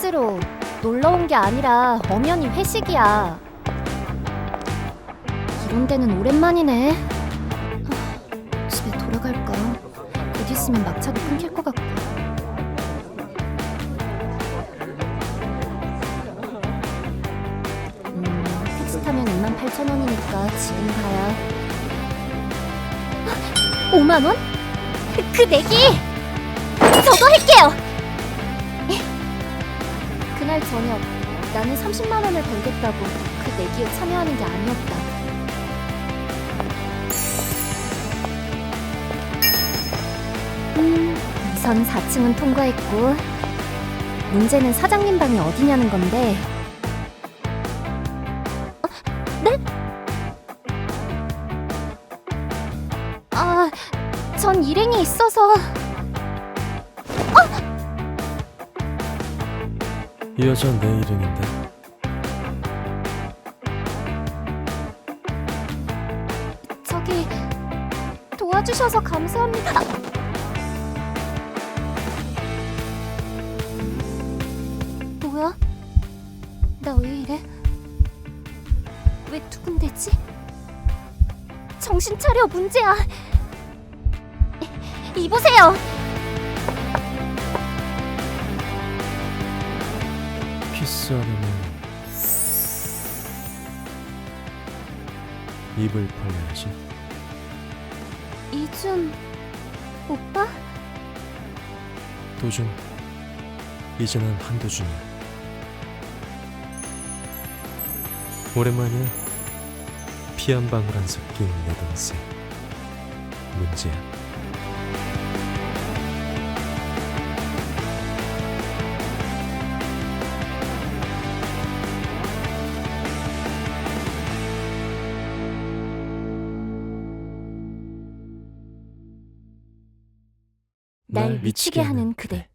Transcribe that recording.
프렌즈로 놀러 온 게 아니라 엄연히 회식이야. 이런 데는 오랜만이네. 하, 집에 돌아갈까? 곧 있으면 막차도 끊길 것 같고. 음, 택시 타면 28,000원이니까 지금 가야. 5만 원? 그 내기! 저도 할게요! 그날 저녁 나는 30만 원을 벌겠다고 그 내기에 참여하는 게 아니었다. 음, 우선 4층은 통과했고 문제는 사장님 방이 어디냐는 건데 어? 네? 아, 전 일행이 있어서 이 여자 내 이름인데 저기 도와주셔서 감사합니다. 뭐야? 나 왜 이래? 왜 두근대지? 정신 차려 문제야. 이- 이보세요. 키스하려면 입을 벌려야지. 이준 오빠? 도준 이제는 한도준이야. 오랜만이야. 피 한 방울 안 섞인 내 동생 문제야 날 미치게 하는 그대.